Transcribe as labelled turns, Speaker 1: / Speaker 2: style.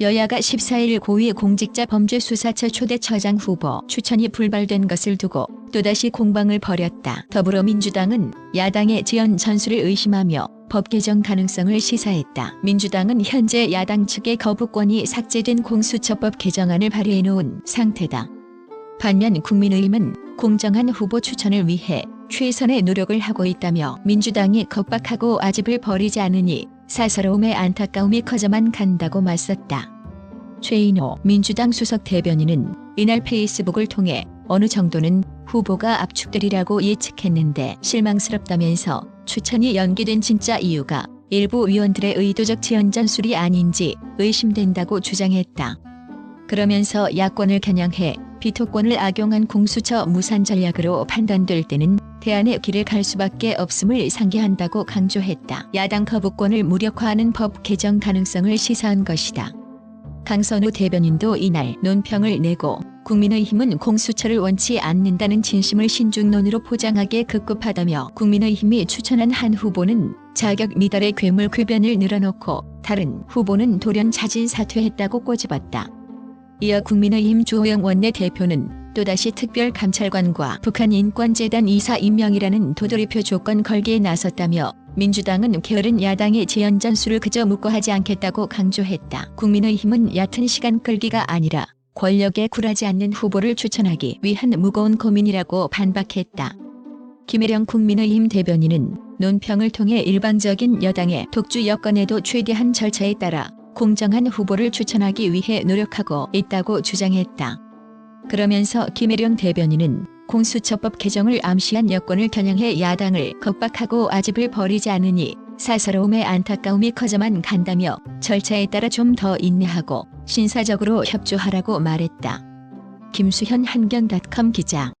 Speaker 1: 여야가 14일 고위 공직자 범죄수사처 초대처장 후보 추천이 불발된 것을 두고 또다시 공방을 벌였다. 더불어민주당은 야당의 지연 전술을 의심하며 법 개정 가능성을 시사했다. 민주당은 현재 야당 측의 거부권이 삭제된 공수처법 개정안을 발의해 놓은 상태다. 반면 국민의힘은 공정한 후보 추천을 위해 최선의 노력을 하고 있다며 민주당이 겁박하고 아집을 버리지 않으니 사사로움의 안타까움이 커져만 간다고 맞섰다. 최인호 민주당 수석 대변인은 이날 페이스북을 통해 어느 정도는 후보가 압축되리라고 예측했는데 실망스럽다면서 추천이 연기된 진짜 이유가 일부 위원들의 의도적 지연 전술이 아닌지 의심된다고 주장했다. 그러면서 야권을 겨냥해 비토권을 악용한 공수처 무산 전략으로 판단될 때는 대안의 길을 갈 수밖에 없음을 상기한다고 강조했다. 야당 거부권을 무력화하는 법 개정 가능성을 시사한 것이다. 강선우 대변인도 이날 논평을 내고 국민의힘은 공수처를 원치 않는다는 진심을 신중론으로 포장하게 급급하다며 국민의힘이 추천한 한 후보는 자격 미달의 괴물 궤변을 늘어놓고 다른 후보는 돌연 자진 사퇴했다고 꼬집었다. 이어 국민의힘 주호영 원내대표는 또다시 특별감찰관과 북한인권재단 이사 임명이라는 도돌이표 조건 걸기에 나섰다며 민주당은 게으른 야당의 재연 전술을 그저 묵고하지 않겠다고 강조했다. 국민의힘은 얕은 시간 끌기가 아니라 권력에 굴하지 않는 후보를 추천하기 위한 무거운 고민이라고 반박했다. 김혜령 국민의힘 대변인은 논평을 통해 일방적인 여당의 독주 여건에도 최대한 절차에 따라 공정한 후보를 추천하기 위해 노력하고 있다고 주장했다. 그러면서 김혜령 대변인은 공수처법 개정을 암시한 여권을 겨냥해 야당을 겁박하고 아집을 버리지 않으니 사사로움의 안타까움이 커져만 간다며 절차에 따라 좀 더 인내하고 신사적으로 협조하라고 말했다. 김수현 한경닷컴 기자